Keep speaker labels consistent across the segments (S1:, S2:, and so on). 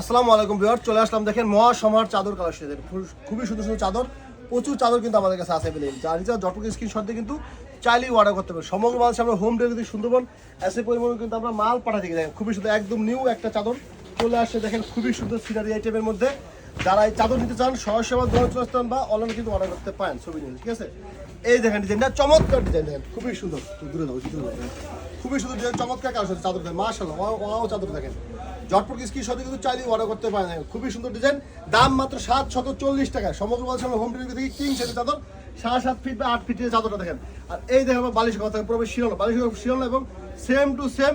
S1: আসসালামু আলাইকুম বিহার চলে আসলাম দেখেন মহা সমার চাদর কালেকশন। খুবই সুন্দর সুন্দর চাদর, প্রচুর চাদর কিন্তু আমাদের কাছে আছে বলে যা জটপকে স্ক্রিনশট দিয়ে কিন্তু চাইলেই অর্ডার করতে পারবেন। সমগ্র বাংলাদেশে আমরা হোম ডেলিভারি সুন্দরবন এসে পরিমাণ কিন্তু আমরা মাল পাঠাতে গেলে খুবই সুন্দর, একদম নিউ একটা চাদর। চলে আসছে দেখেন খুবই সুন্দর সিনারি আইটেমের মধ্যে। যারা এই চাদর নিতে চান সেবা দোকান চলে আসতে বা অনলাইনে কিন্তু অর্ডার করতে পারেন ছবি নিয়ে ঠিক আছে? এই দেখেন ডিজাইনটা চমৎকার ডিজাইন দেখেন খুবই সুন্দর। দূরে দাও দূরে দাও। খুবই সুন্দর ডিজাইন চমৎকার কাজ হচ্ছে চাদর দেখেন মাশাআল্লাহ ওয়াও চাদর দেখেন। জটপট স্ক্রিন সাথে কিন্তু চাইলে অর্ডার করতে পারেন। খুবই সুন্দর ডিজাইন। দাম মাত্র সাত শত চল্লিশ টাকা সমগ্র বলছে হোম ডেলিভারি থেকে কিং সেটের চাদর সাড়ে সাত ফিট বা আট ফিটের চাদরটা দেখেন। আর এই দেখেন বালিশ কথা প্রবেশ শিরোনো বালিশ শিরোনো এবং same to same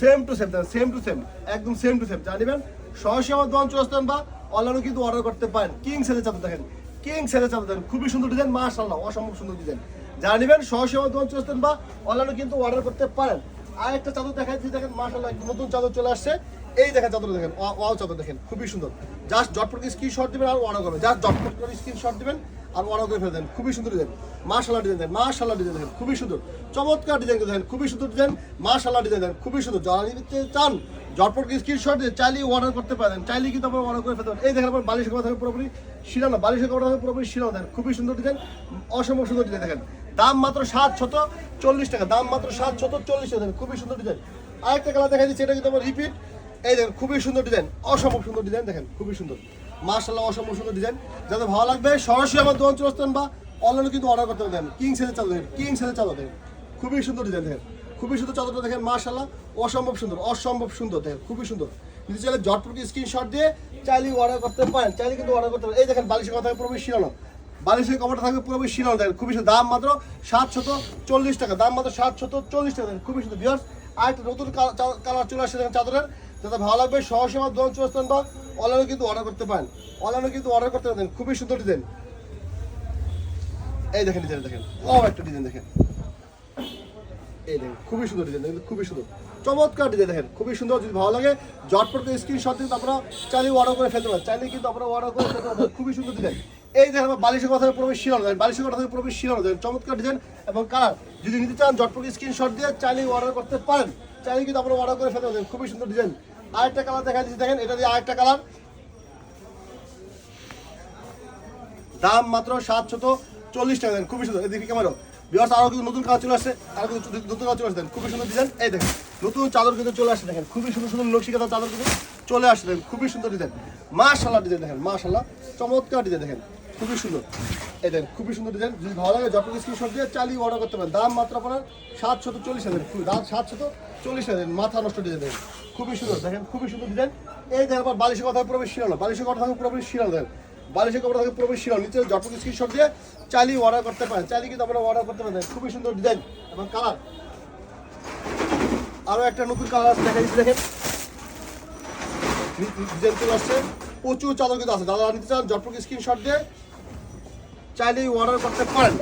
S1: same to same same to same একদম সেম টু সেম জানিবেন? সরাসরি আমার দোকান চলে আসতেন বা অনলাইনে কিন্তু অর্ডার করতে পারেন। কিং সেটের চাদর দেখেন। কিং সেটের চাদর দেখেন। খুবই সুন্দর ডিজাইন মাশাআল্লাহ, অসম্ভব সুন্দর ডিজাইন যারা নেবেন সরাসরি আমার দোকান চলে আসতেন বা অনলাইনে কিন্তু অর্ডার করতে পারেন। আর একটা চাদর দেখা যাচ্ছে দেখেন, মাশাআল্লাহ একটা নতুন চাদর চলে আসছে। এই দেখেন চাদর দেখেন, ওয়া- ওয়াও চাদর দেখেন, খুবই সুন্দর। জাস্ট জটপট স্ক্রিনশট দিবেন আর অর্ডার করবেন। জাস্ট জটপট করে স্ক্রিনশট দিবেন। আর অর্ডার করে ফেলে দেন, খুবই সুন্দর ডিজাইন। মাশাআল্লাহ ডিজাইন দেন, মাশাআল্লাহ ডিজাইন দেখেন খুবই সুন্দর। চমৎকার ডিজাইন দেখেন খুবই সুন্দর ডিজাইন, মাশাআল্লাহ ডিজাইন দেখেন খুবই সুন্দর। যারা নিতে চান জটপট স্ক্রিনশট দিয়ে চাইলেই অর্ডার করতে পারেন। চাইলেই কিন্তু আপনারা অর্ডার করে ফেলতে পারেন। এই দেখেন আপনার বালিশের কথা থাকে পুরোপুরি শিরানো বালিশের কথা থাকে পুরোপুরি শিরানো দেন, খুবই সুন্দর ডিজাইন, অসম্ভব সুন্দর ডিজাইন দেখেন। দাম মাত্র সাত শত চল্লিশ টাকা, দাম মাত্র সাত শত চল্লিশ টাকা খুবই সুন্দর ডিজাইন। আরেকটা কালার দেখা যাচ্ছে এটা কিন্তু আমার রিপিট এই দেখেন, খুবই সুন্দর ডিজাইন, অসম্ভব সুন্দর ডিজাইন দেখেন, খুবই সুন্দর। মার্শাল্লাহ অসম্ভব সুন্দর ডিজাইন যাদের ভালো লাগবে, সরাসরি আমার দোকান চলে আসতেন বা অনলাইনে কিন্তু অর্ডার করতে দেন কিং সেলের চাদর দেখেন কিং সেলের চাদর দেখেন। খুবই সুন্দর ডিজাইন দেখেন। খুবই সুন্দর চাদরটা দেখেন মার্শাল্লাহ অসম্ভব সুন্দর অসম্ভব সুন্দর দেখেন, খুবই সুন্দর। যদি চাইলে জটপট স্ক্রিনশট দিয়ে চাইলে অর্ডার করতে পারেন, চাইলে কিন্তু অর্ডার করতে পারেন। এই দেখেন বালিশের কথা পুরোপুরি শিরানো বালিশের কভারটা থাকবে পুরোপুরি শিরানো দেখেন, খুবই সুন্দর। দাম মাত্র সাত শত চল্লিশ টাকা, দাম মাত্র সাতশত চল্লিশ টাকা দেখেন, খুবই সুন্দর। বিয়ার্স আর একটা নতুন কালার চলে আসছে দেখেন চাদরের। যাতে ভালো লাগবে সহসে আমার দোকান চলে আসতেন বা অনলাইনে কিন্তু অর্ডার করতে পারেন। অনলাইনে কিন্তু অর্ডার করতে পারেন, খুবই সুন্দর ডিজাইন এই দেখেন ডিজাইন দেখেন ও একটা ডিজাইন দেখেন। এই দেখেন, খুবই সুন্দর ডিজাইন দেখেন, খুবই সুন্দর। চমৎকার ডিজাইন দেখেন, খুবই সুন্দর, যদি ভালো লাগে জটপট স্ক্রিনশট কিন্তু আপনারা চাইলে অর্ডার করে ফেলতে পারেন। চাইলে কিন্তু আপনারা অর্ডার করে ফেলতে পারেন, খুবই সুন্দর ডিজাইন এই দেখেন আমার বালিশের কথা প্রবেশ শিরানো দেন বালিশের কথা প্রবেশ শিরানো দেন চমৎকার ডিজাইন এবং কালার যদি নিতে চান জটপট স্ক্রিনশট দিয়ে চাইলে অর্ডার করতে পারেন। চাইলে কিন্তু আপনারা অর্ডার করে ফেলতে পারেন, খুবই সুন্দর ডিজাইন আরেকটা কালার দেখা দিচ্ছি, দেখেন, এটা দিয়ে আরেকটা কালার দাম মাত্র সাতশত চল্লিশ টাকা দেন খুবই সুন্দর। এদিকে ক্যামেরা বিহার আরও কিন্তু নতুন কাজ চলে আসছে আরও কিন্তু নতুন কাজ চলে আসছে খুবই সুন্দর ডিজাইন এই দেখেন, নতুন চাদর কিন্তু চলে আসছে, দেখেন, খুবই সুন্দর সুন্দর নকশিকাতা চাদর কিন্তু চলে আসছে, দেখেন, খুবই সুন্দর ডিজাইন মাশাল্লাহ ডিজাইন দেখেন মাশাল্লাহ চমৎকার ডিজাইন দেখেন। খুবই সুন্দর। এই দেখেন, খুবই সুন্দর ডিজাইন যদি ভালো লাগে যত স্ক্রিনশট দিয়ে চালিয়ে অর্ডার করতে পারেন। দাম মাত্র আপনার সাতশত চল্লিশ হাজার। দাম সাতশত চল্লিশ হাজার। মাথা নষ্ট ডিজাইন দেখেন খুবই সুন্দর, দেখেন, খুবই সুন্দর ডিজাইন এই দেখেন, আবার বালিশের কথা পুরোপুরি শিরানো বালিশের কথা থাকে পুরোপুরি শিরানো দেখেন। বালিশের কাপড় থাকে পুরোপুরি শিরানো নিচে যতটুকু স্ক্রিনশট দিয়ে চালিয়ে অর্ডার করতে পারেন। চালিয়ে কিন্তু আপনারা অর্ডার করতে পারেন। খুবই সুন্দর ডিজাইন এবং কালার আরও একটা নতুন কালার আছে দেখা দিচ্ছি দেখেন। ডিজাইন চলে আসছে। প্রচুর চাদর কিন্তু আছে। দাদা নিতে চান যতটুকু স্ক্রিনশট দিয়ে চাইলেই অর্ডার করতে পারেন।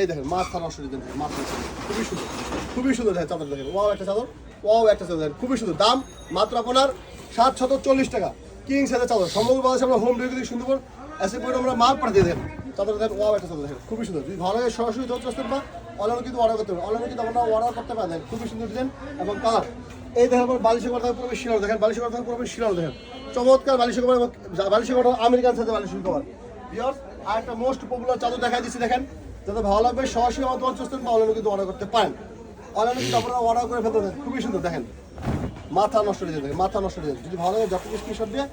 S1: এই দেখেন, মাছ ডিজাইন দেখেন মাথা নষ্ট খুবই সুন্দর খুবই সুন্দর দেখেন চাদর দেখেন। ওয়াও একটা চাদর। ওয়াও একটা চাদর দেখেন। খুবই সুন্দর। দাম মাত্র আপনার সাত শত চল্লিশ টাকা। কিং সাইজের চাদর। সমগ্র বাংলাদেশে আমরা হোম ডেলিভারি সুন্দরবন এসে পরে আমরা মাল পাঠিয়ে দেন চাদর দেখেন ওয়াও একটা চাদর দেখেন। খুবই সুন্দর। যদি ভালো সরাসরি ধরতে আসতেন বা অনলাইনে কিন্তু অর্ডার করতে পারেন অনলাইনে কিন্তু আমরা অর্ডার করতে পারেন খুবই সুন্দর ডিজাইন এবং কালার। এই দেখেন আপনার বালিশের কথা পুরোপুরি শিরানো দেখেন, বালিশের কথা পুরোপুরি শিরানো দেখেন, চমৎকার বালিশের কভার বালিশের কথা আমেরিকান সাথে বালিশের কভার বিয়ার্স আর একটা মোস্ট পপুলার চাদর দেখা দিচ্ছি দেখেন। যাতে ভালো লাগবে, সরাসরি আমার তোমার বা অনলাইনে কিন্তু অর্ডার করতে পারেন। অনলাইনে কিন্তু আপনারা অর্ডার করে ফেলতে পারেন খুবই সুন্দর, দেখেন। মাথা নষ্ট হয়ে যাবে, মাথা নষ্ট হয়ে যাবে। যদি ভালো লাগে, যত স্ক্রিনশট দিয়ে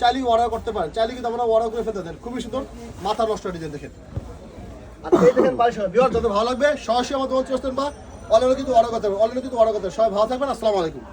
S1: চাইলেই অর্ডার করতে পারেন। চাইলে কিন্তু আপনারা অর্ডার করে ফেলতে দেন খুবই সুন্দর, মাথা নষ্ট হয়ে যাবে, দেখেন। বিয়ার যত ভালো লাগবে, সরাসরি আমার তোমার বা অনলাইনে কিন্তু অর্ডার করতে পারেন অনলাইনে কিন্তু অর্ডার করতে হবে সবাই ভালো থাকবেন, আসসালামু আলাইকুম।